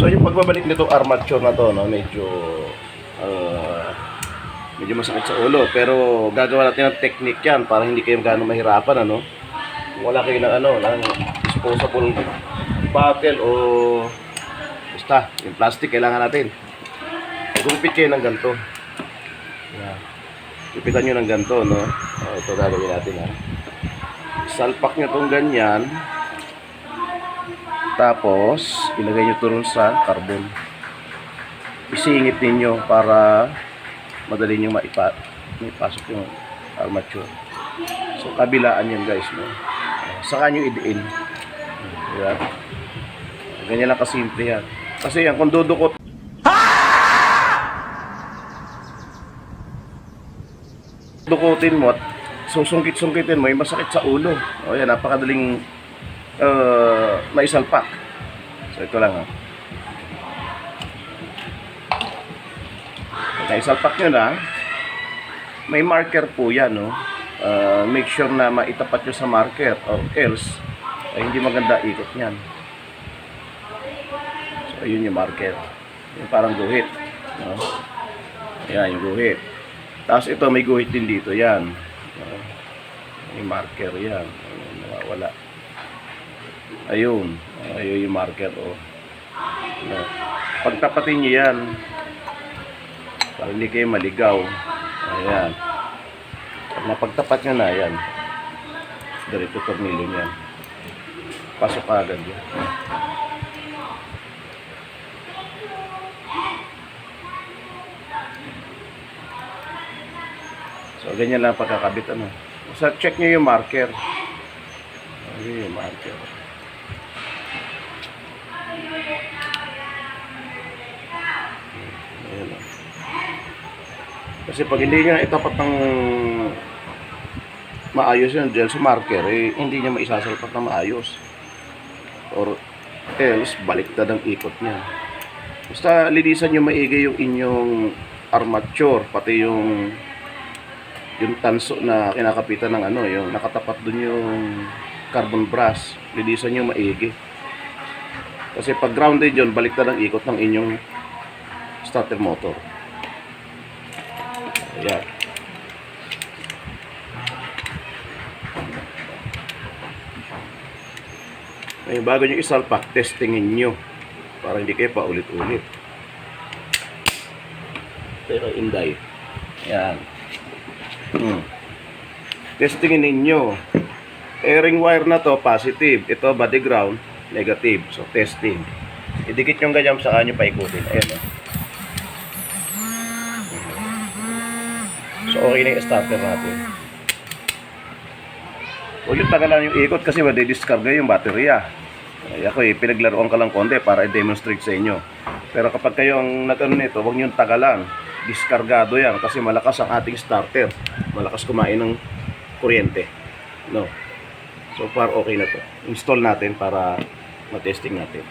So yung pagbabalik nito armature na to, no, medyo ah, medyo masakit sa ulo. Pero gagawa natin ng technique yan para hindi kayo gaano mahirapan, ano. Kung wala kayo ng ano, ng disposable bottle o basta, yung plastic kailangan natin. Gumipit kayo ng ganito. Yan. Gupitan nyo ng ganito, no. Oh, ito gagawin natin, ha. Salpak nyo tong ganyan. Tapos, ilagay nyo ito sa carbon. Isingit ninyo para madali nyo maipa, maipasok yung armature. So, kabilaan yan guys. No? Saka nyo idiin. Diba? Ganyan lang kasimple yan. Kasi yan, kung dudukot dukutin mo at susungkit-sungkitin mo, yung masakit sa ulo. O yan, napakadaling uh, maisalpak. So ito lang. Pag naisalpak nyo na, may marker po yan. No? Uh, make sure na maitapat nyo sa marker or else ay hindi maganda ikot niyan. So ayun yung marker. Yung parang guhit. No? Ayan, yung guhit. Tapos ito may guhit din dito, yan. Uh, may marker yan. Nawawala. Ayun. Ayun yung marker, oh. No. Pagtapatin nyo yan, para hindi kayo maligaw. Ayan. Pag napagtapat nyo na, yan. Diretso tornilyo niyan. Pasok agad yan. So, ganyan lang pagkakabit, ano. Sa check nyo yung marker. Ayun yung marker. Ayun, oh. Kasi pag hindi nyo itapat ng maayos yun dyan sa marker, eh, hindi niya maisasalpat na maayos. Or else, baliktad ang ikot niya. Basta linisan nyo maigi yung inyong armature, pati yung yung tanso na kinakapitan ng ano, yung nakatapat dun yung carbon brass. Linisan nyo maigi. Kasi pag grounded yun, baliktad ang ikot ng inyong starter motor. Ayan. Ngayon, bago nyo isalpak, testingin nyo para hindi kayo paulit-ulit. Pero inday. Ayan. Hmm. Testingin ninyo. Airing wire na to, positive. Ito, body ground, negative. So, testing. Idikit yung ganyan sa kanyo paikutin. Ayan, oh. So, okay na yung starter natin. Huwag yung tagalan yung ikot kasi madidiscarga yung baterya. Ay, ako eh, pinaglaruan ka lang konti para i-demonstrate sa inyo. Pero kapag kayo ang nag-ano nito, huwag nyo yung tagalan. Diskargado yan kasi malakas ang ating starter. Malakas kumain ng kuryente. No. So far, okay na to. Install natin para matesting natin.